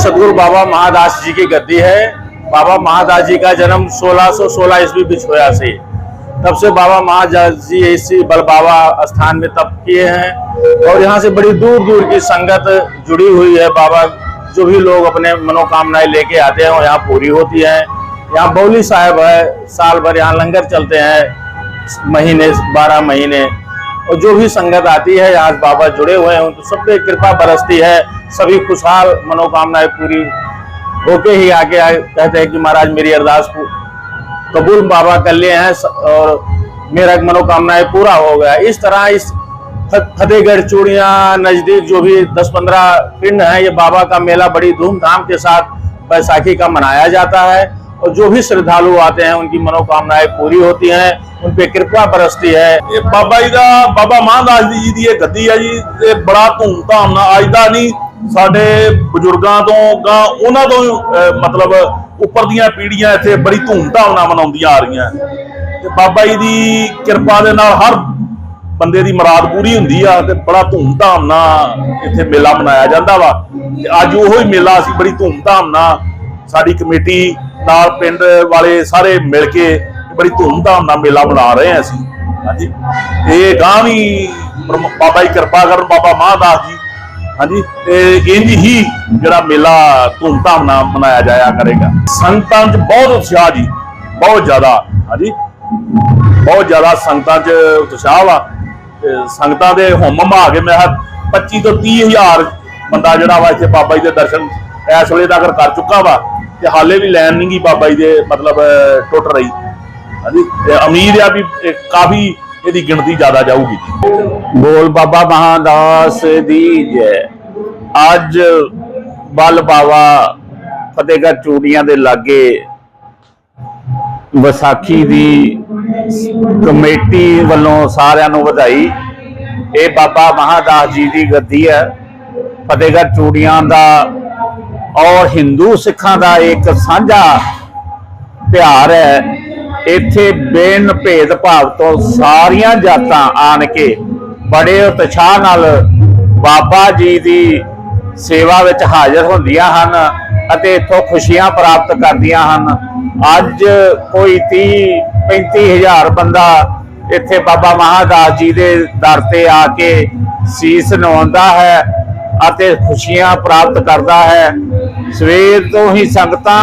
सदगुरु बाबा महादास जी की गद्दी है। बाबा महादास जी का जन्म 1616 ईस्वी बिछोया से। तब से बाबा महादास जी इसी बल बाबा स्थान में तप किए हैं और यहाँ से बड़ी दूर दूर की संगत जुड़ी हुई है। बाबा जो भी लोग अपने मनोकामनाएँ लेके आते हैं वो यहाँ पूरी होती है। यहाँ बौली साहब है, साल भर यहाँ लंगर चलते हैं, महीने, बारह महीने। और जो भी संगत आती है, यहाँ बाबा जुड़े हुए हैं तो सब पे कृपा बरसती है। सभी खुशहाल, मनोकामनाएँ पूरी होके ही आके आए। कहते हैं कि महाराज, मेरी अरदास कबूल बाबा कर लिए हैं और मेरा मनोकामनाएँ पूरा हो गया। इस तरह इस फतेहगढ़, चूड़िया, नज़दीक जो भी 10-15 पिंड हैं, ये बाबा का मेला बड़ी धूमधाम के साथ बैसाखी का मनाया जाता है। और जो भी श्रद्धालु आते हैं, उनकी मनोकामनाएँ पूरी होती हैं, उन पे कृपा बरसती है। ये बाबा जी का बाबा महादास जी की गद्दी है जी बड़ा धूमधाम आज का नहीं ਸਾਡੇ ਬਜ਼ੁਰਗਾਂ ਤੋਂ ਗਾਂ ਉਹਨਾਂ ਤੋਂ ਹੀ, ਮਤਲਬ ਉੱਪਰ ਦੀਆਂ ਪੀੜ੍ਹੀਆਂ ਇੱਥੇ ਬੜੀ ਧੂਮਧਾਮ ਨਾਲ ਮਨਾਉਂਦੀਆਂ ਆ ਰਹੀਆਂ। ਤੇ ਬਾਬਾ ਜੀ ਦੀ ਕਿਰਪਾ ਦੇ ਨਾਲ ਹਰ ਬੰਦੇ ਦੀ ਮੁਰਾਦ ਪੂਰੀ ਹੁੰਦੀ ਆ ਤੇ ਬੜਾ ਧੂਮਧਾਮ ਨਾਲ ਇੱਥੇ ਮੇਲਾ ਮਨਾਇਆ ਜਾਂਦਾ ਵਾ। ਤੇ ਅੱਜ ਉਹੋ ਹੀ ਮੇਲਾ ਅਸੀਂ ਬੜੀ ਧੂਮਧਾਮ ਨਾਲ ਸਾਡੀ ਕਮੇਟੀ ਨਾਲ ਪਿੰਡ ਵਾਲੇ ਸਾਰੇ ਮਿਲ ਕੇ ਬੜੀ ਧੂਮਧਾਮ ਨਾਲ ਮੇਲਾ ਮਨਾ ਰਹੇ ਹਾਂ ਅਸੀਂ। ਹਾਂਜੀ। ਇਹ ਗਾਂ ਵੀ ਬਾਬਾ ਜੀ ਕਿਰਪਾ ਕਰਨ ਬਾਬਾ ਮਹਾਦਾਸ ਜੀ ਹਾਂਜੀ, ਤੇ ਇੰਜ ਹੀ ਜਿਹੜਾ ਮੇਲਾ ਧੂਮਧਾਮ ਨਾਲ ਮਨਾਇਆ ਜਾਇਆ ਕਰੇਗਾ। ਸੰਗਤਾਂ 'ਚ ਬਹੁਤ ਉਤਸ਼ਾਹ ਜੀ, ਬਹੁਤ ਜ਼ਿਆਦਾ, ਹਾਂਜੀ। ਬਹੁਤ ਜ਼ਿਆਦਾ ਸੰਗਤਾਂ 'ਚ ਉਤਸ਼ਾਹ ਵਾ। ਸੰਗਤਾਂ ਦੇ ਹੁਮ ਮਾ ਕੇ ਮੈਂ ਕਿਹਾ 25 ਤੋਂ 30 ਹਜ਼ਾਰ ਬੰਦਾ ਜਿਹੜਾ ਵਾ ਇੱਥੇ ਬਾਬਾ ਜੀ ਦੇ ਦਰਸ਼ਨ ਇਸ ਵੇਲੇ ਤੱਕ ਕਰ ਚੁੱਕਾ ਵਾ। ਤੇ ਹਾਲੇ ਵੀ ਲੈਣ ਨਹੀਂ ਗਈ ਬਾਬਾ ਜੀ ਦੇ ਮਤਲਬ ਟੁੱਟ ਰਹੀ। ਹਾਂਜੀ ਉਮੀਦ ਆ ਵੀ ਕਾਫੀ ਇਹਦੀ ਗਿਣਤੀ ਜ਼ਿਆਦਾ ਜਾਊਗੀ। ਬੋਲ ਬਾਬਾ ਮਹਾਦਾਸ ਦੀ ਜੈ। ਅੱਜ ਬਲ ਬਾਵਾ ਫਤਿਹਗੜ੍ਹ ਚੂੜੀਆਂ ਦੇ ਲਾਗੇ ਵਿਸਾਖੀ ਦੀ ਕਮੇਟੀ ਵੱਲੋਂ ਸਾਰਿਆਂ ਨੂੰ ਵਧਾਈ। ਇਹ ਬਾਬਾ ਮਹਾਦਾਸ ਜੀ ਦੀ ਗੱਦੀ ਹੈ। ਫਤਿਹਗੜ੍ਹ ਚੂੜੀਆਂ ਦਾ ਔਰ ਹਿੰਦੂ ਸਿੱਖਾਂ ਦਾ ਇੱਕ ਸਾਂਝਾ ਪਿਆਰ ਹੈ। ਇੱਥੇ ਬੇਨ ਭੇਦ ਭਾਵ ਤੋਂ ਸਾਰੀਆਂ ਜਾਤਾਂ ਆਣ ਕੇ ਬੜੇ ਉਤਸ਼ਾਹ ਨਾਲ ਬਾਬਾ ਜੀ ਦੀ ਸੇਵਾ ਵਿੱਚ ਹਾਜ਼ਰ ਹੁੰਦੀਆਂ ਹਨ ਅਤੇ ਇੱਥੋਂ ਖੁਸ਼ੀਆਂ ਪ੍ਰਾਪਤ ਕਰਦੀਆਂ ਹਨ। ਅੱਜ ਕੋਈ 30 35 ਹਜ਼ਾਰ ਬੰਦਾ ਇੱਥੇ ਬਾਬਾ ਮਹਾਦਾਸ ਜੀ ਦੇ ਦਰ ਤੇ ਆ ਕੇ ਸੀਸ ਨਵਾਉਂਦਾ ਹੈ ਅਤੇ ਖੁਸ਼ੀਆਂ ਪ੍ਰਾਪਤ ਕਰਦਾ ਹੈ। ਸਵੇਰ ਤੋਂ ਹੀ ਸੰਗਤਾਂ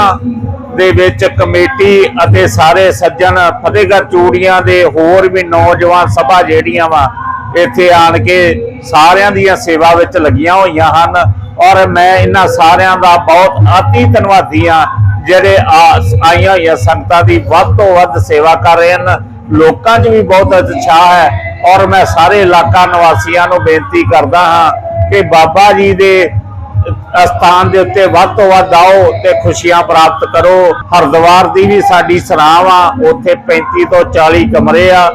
ਦੇ ਵਿੱਚ ਕਮੇਟੀ ਅਤੇ ਸਾਰੇ ਸੱਜਣ ਫਤਿਹਗੜ੍ਹ ਚੂੜੀਆਂ ਦੇ ਹੋਰ ਵੀ ਨੌਜਵਾਨ ਸਭਾ ਜਿਹੜੀਆਂ ਵਾ, ਇੱਥੇ ਆਣ ਕੇ ਸਾਰਿਆਂ ਦੀਆਂ ਸੇਵਾ ਵਿੱਚ ਲੱਗੀਆਂ ਹੋਈਆਂ ਹਨ। ਔਰ ਮੈਂ ਇਹਨਾਂ ਸਾਰਿਆਂ ਦਾ ਬਹੁਤ ਅਤੀ ਧੰਨਵਾਦੀ ਹਾਂ, ਜਿਹੜੇ ਆਈਆਂ ਹੋਈਆਂ ਸੰਗਤਾਂ ਦੀ ਵੱਧ ਤੋਂ ਵੱਧ ਸੇਵਾ ਕਰ ਰਹੇ ਹਨ। ਲੋਕਾਂ 'ਚ ਵੀ ਬਹੁਤ ਉਤਸ਼ਾਹ ਹੈ। ਔਰ ਮੈਂ ਸਾਰੇ ਇਲਾਕਾ ਨਿਵਾਸੀਆਂ ਨੂੰ ਬੇਨਤੀ ਕਰਦਾ ਹਾਂ ਕਿ ਬਾਬਾ ਜੀ ਦੇ ਅਸਥਾਨ ਦੇ ਉੱਤੇ ਵੱਧ ਤੋਂ ਵੱਧ ਆਓ ਤੇ ਖੁਸ਼ੀਆਂ ਪ੍ਰਾਪਤ ਕਰੋ। ਹਰਦੁਆਰ ਦੀ ਵੀ ਸਾਡੀ ਸਰਾਹ ਆ। ਉੱਥੇ 35 ਤੋਂ 40 ਕਮਰੇ ਆ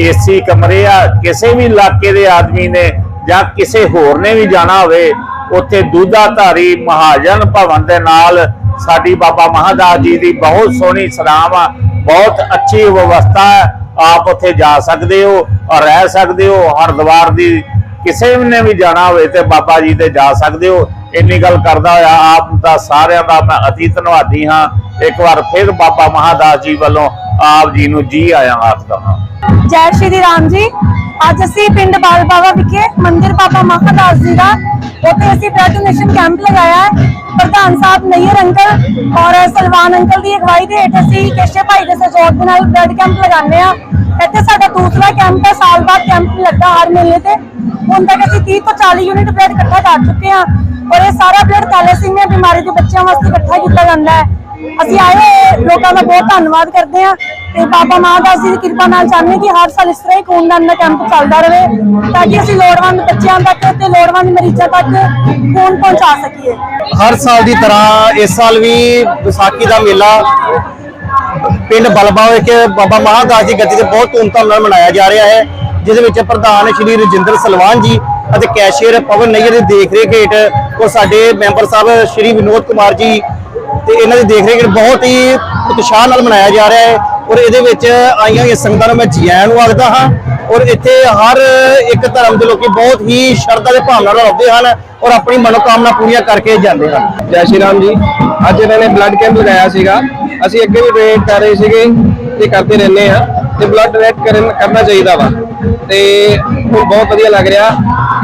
ਏਸੀ ਕਮਰੇ ਆ। ਕਿਸੇ ਵੀ ਇਲਾਕੇ ਦੇ ਆਦਮੀ ਨੇ ਜਾਂ ਕਿਸੇ ਹੋਰ ਨੇ ਵੀ ਜਾਣਾ ਹੋਵੇ, ਉੱਥੇ ਦੂਧਾਧਾਰੀ ਮਹਾਜਨ ਭਵਨ ਦੇ ਨਾਲ ਸਾਡੀ ਬਾਬਾ ਮਹਾਦਾਸ ਜੀ ਦੀ ਬਹੁਤ ਸੋਹਣੀ ਸਰਾਮ ਆ। ਬਹੁਤ ਅੱਛੀ ਵਿਵਸਥਾ ਹੈ। ਆਪ ਉੱਥੇ ਜਾ ਸਕਦੇ ਹੋ ਔਰ ਰਹਿ ਸਕਦੇ ਹੋ। ਹਰਦੁਆਰ ਦੀ ਕਿਸੇ ਨੇ ਵੀ ਜਾਣਾ ਹੋਵੇ ਤੇ ਬਾਬਾ ਜੀ ਤੇ ਜਾ ਸਕਦੇ ਹੋ। ਇੰਨੀ ਗੱਲ ਕਰਦਾ ਹੋਇਆ, ਆਪ ਦਾ ਸਾਰਿਆਂ ਦਾ ਮੈਂ ਅਤੀ ਧੰਨਵਾਦੀ ਹਾਂ। ਇੱਕ ਵਾਰ ਫਿਰ ਬਾਬਾ ਮਹਾਦਾਸ ਜੀ ਵੱਲੋਂ ਆਪ ਜੀ ਨੂੰ ਜੀ ਆਇਆਂ ਆਖਦਾ ਹਾਂ ਜੈ ਸ਼੍ਰੀ ਰਾਮ ਜੀ। ਅੱਜ ਅਸੀਂ ਪਿੰਡ ਬਾਲ ਬਾਵਾ ਵਿਖੇ ਮੰਦਿਰ ਬਾਬਾ ਮਹਾਦਾਸ ਜੀ ਦਾ, ਉੱਥੇ ਅਸੀਂ ਬਲੱਡ ਡੋਨੇਸ਼ਨ ਕੈਂਪ ਲਗਾਇਆ। ਹੈ ਪ੍ਰਧਾਨ ਸਾਹਿਬ ਨਈਰ ਅੰਕਲ ਔਰ ਸਲਵਾਨ ਅੰਕਲ ਦੀ ਅਗਵਾਈ ਦੇ ਹੇਠ ਅਸੀਂ ਕੇਸ਼ੇ ਭਾਈ ਦੇ ਸਹਿਯੋਗ ਨਾਲ ਬਲੱਡ ਕੈਂਪ ਲਗਾਉਂਦੇ ਆ ਇੱਥੇ ਸਾਡਾ ਦੂਸਰਾ ਕੈਂਪ ਹੈ, ਸਾਲ ਬਾਅਦ ਕੈਂਪ ਲੱਗਾ ਹਰ ਮਹੀਨੇ ਤੇ। ਹੁਣ ਤੱਕ ਅਸੀਂ 30 ਤੋਂ 40 ਯੂਨਿਟ ਬਲੱਡ ਇਕੱਠਾ ਕਰ ਚੁੱਕੇ ਹਾਂ। ਔਰ ਇਹ ਸਾਰਾ ਬਲੱਡ ਥੈਲੇਸੀਮੀਆ ਬਿਮਾਰੀ ਦੇ ਬੱਚਿਆਂ ਵਾਸਤੇ ਇਕੱਠਾ ਕੀਤਾ ਜਾਂਦਾ ਹੈ। ਅਸੀਂ ਆਏ ਲੋਕਾਂ ਦਾ ਬਹੁਤ ਧੰਨਵਾਦ ਕਰਦੇ ਹਾਂ ਤੇ ਬਾਬਾ ਮਹਾਦਾਸ ਜੀ ਦੀ ਕਿਰਪਾ ਨਾਲ ਚਾਹੁੰਦੇ ਕਿ ਹਰ ਸਾਲ ਇਸ ਤਰ੍ਹਾਂ ਹੀ ਖੂਨਦਾਨ ਦਾ ਕੈਂਪ ਚੱਲਦਾ ਰਹੇ ਤਾਂ ਕਿ ਅਸੀਂ ਲੋੜਵੰਦ ਬੱਚਿਆਂ ਤੱਕ ਤੇ ਲੋੜਵੰਦ ਮਰੀਜ਼ਾਂ ਤੱਕ ਖੂਨ ਪਹੁੰਚਾ ਸਕੀਏ। ਹਰ ਸਾਲ ਦੀ ਤਰ੍ਹਾਂ ਇਸ ਸਾਲ ਵੀ ਵਿਸਾਖੀ ਦਾ ਮੇਲਾ ਪਿੰਡ ਬਲਬਾ ਵਿਖੇ ਬਾਬਾ ਮਹਾਦਾਸ ਜੀ ਗੱਦੀ ਤੇ ਬਹੁਤ ਧੂਮਧਾਮ ਨਾਲ ਮਨਾਇਆ ਜਾ ਰਿਹਾ ਹੈ, ਜਿਸ ਵਿੱਚ ਪ੍ਰਧਾਨ ਸ਼੍ਰੀ ਰਜਿੰਦਰ ਸਲਵਾਨ ਜੀ ਅਤੇ ਕੈਸ਼ੀਅਰ ਪਵਨ ਨਈਰ ਦੀ ਦੇਖ ਰੇਖ ਹੇਠ ਔਰ ਸਾਡੇ ਮੈਂਬਰ ਸਾਹਿਬ ਸ਼੍ਰੀ ਵਿਨੋਦ ਕੁਮਾਰ ਜੀ ਤੇ ਇਹਨਾਂ ਦੀ ਦੇਖ ਰੇਖ ਹੇਠ ਬਹੁਤ ਹੀ ਉਤਸ਼ਾਹ ਨਾਲ ਮਨਾਇਆ ਜਾ ਰਿਹਾ ਹੈ ਔਰ ਇਹਦੇ ਵਿੱਚ ਆਈਆਂ ਹੋਈਆਂ ਸੰਗਤਾਂ ਨੂੰ ਮੈਂ ਜੀ ਨੂੰ ਆਖਦਾ ਹਾਂ ਔਰ ਇੱਥੇ ਹਰ ਇੱਕ ਧਰਮ ਦੇ ਲੋਕੀ ਬਹੁਤ ਹੀ ਸ਼ਰਧਾ ਦੇ ਭਾਵਨਾ ਨਾਲ ਆਉਂਦੇ ਹਨ ਔਰ ਆਪਣੀ ਮਨੋਕਾਮਨਾ ਪੂਰੀਆਂ ਕਰਕੇ ਜਾਂਦੇ ਹਨ। ਜੈ ਸ਼੍ਰੀ ਰਾਮ ਜੀ। ਅੱਜ ਇਹਨਾਂ ਨੇ ਬਲੱਡ ਕੈਂਪ ਲਗਾਇਆ ਸੀਗਾ। ਅਸੀਂ ਅੱਗੇ ਵੀ ਡੋਨੇਟ ਕਰ ਰਹੇ ਸੀਗੇ ਤੇ ਕਰਦੇ ਰਹਿੰਦੇ ਆ ਤੇ ਬਲੱਡ ਡੋਨੇਟ ਕਰਨ ਕਰਨਾ ਚਾਹੀਦਾ ਵਾ। ਤੇ ਹੁਣ ਬਹੁਤ ਵਧੀਆ ਲੱਗ ਰਿਹਾ।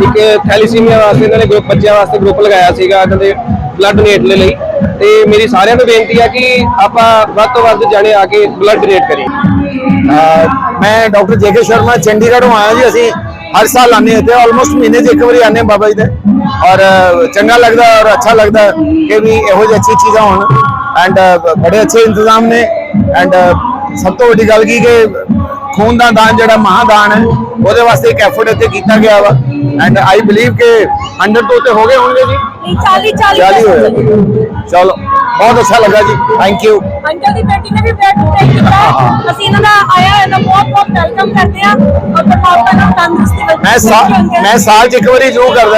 ਇੱਕ ਥੈਲੀਸੀਮੀਆ ਵਾਸਤੇ ਇਹਨਾਂ ਨੇ ਗਰੁੱਪ ਬੱਚਿਆਂ ਵਾਸਤੇ ਗਰੁੱਪ ਲਗਾਇਆ ਸੀਗਾ ਕਹਿੰਦੇ ਬਲੱਡ ਡੋਨੇਟ ਦੇ ਲਈ। ਤੇ ਮੇਰੀ ਸਾਰਿਆਂ ਨੂੰ ਬੇਨਤੀ ਆ ਕਿ ਆਪਾਂ ਵੱਧ ਤੋਂ ਵੱਧ ਜਾਣੇ ਆ ਕੇ ਬਲੱਡ ਡੋਨੇਟ ਕਰੀਏ। ਅਹ ਮੈਂ ਡਾਕਟਰ ਜੇਕੇ ਸ਼ਰਮਾ, ਚੰਡੀਗੜ੍ਹੋਂ ਆਇਆ ਜੀ, ਅਸੀਂ ਹਰ ਸਾਲ ਆਨੇ ਇੱਥੇ ਆਲਮੋਸਟ ਮਹੀਨੇ 'ਚ ਇੱਕ ਵਾਰੀ ਆਨੇ ਬਾਬਾ ਜੀ ਦੇ। ਔਰ ਚੰਗਾ ਲੱਗਦਾ ਔਰ ਅੱਛਾ ਲੱਗਦਾ ਕਿ ਵੀ ਇਹੋ ਜਿਹੀ ਅੱਛੀ ਚੀਜ਼ਾਂ ਹੋਣ। ਐਂਡ ਬੜੇ ਅੱਛੇ ਇੰਤਜ਼ਾਮ ਨੇ। ਐਂਡ ਸਭ ਤੋਂ ਵੱਡੀ ਗੱਲ ਕੀ ਕਿ ਖੂਨ ਦਾ ਦਾਨ ਜਿਹੜਾ ਮਹਾਦਾਨ ਹੈ, ਉਹਦੇ ਵਾਸਤੇ ਇੱਕ ਐਫਰਟ ਇੱਥੇ ਕੀਤਾ ਗਿਆ ਵਾ। ਐਂਡ ਆਈ ਬਲੀਵ ਕਿ 100 ਤੋਂ ਉੱਤੇ ਹੋ ਗਏ ਹੋਣਗੇ ਜੀ ਨਹੀਂ 40 40 40 ਹੋਏ ਚਲੋ ਬਹੁਤ ਅੱਛਾ ਲੱਗਾ ਜੀ ਥੈਂਕ ਯੂ ਅੰਕਲ ਦੀ ਬੇਟੀ ਨੇ ਵੀ ਬਲੱਡ ਡੋਨੇਟ ਕੀਤਾ ਅਸੀਂ ਇਹਨਾਂ ਦਾ ਆਇਆ ਇਹਨਾਂ ਬਹੁਤ ਬਹੁਤ ਵੈਲਕਮ ਕਰਦੇ ਹਾਂ। ਔਰ ਪਰਮਾਤਮਾ ਨਾਲ ਤੰਦਰੁਸਤੀ ਬਖਸ਼ੇ ਮੈਂ ਸਾਲ 'ਚ ਇੱਕ ਵਾਰੀ ਜ਼ਰੂਰ ਕਰਦਾ।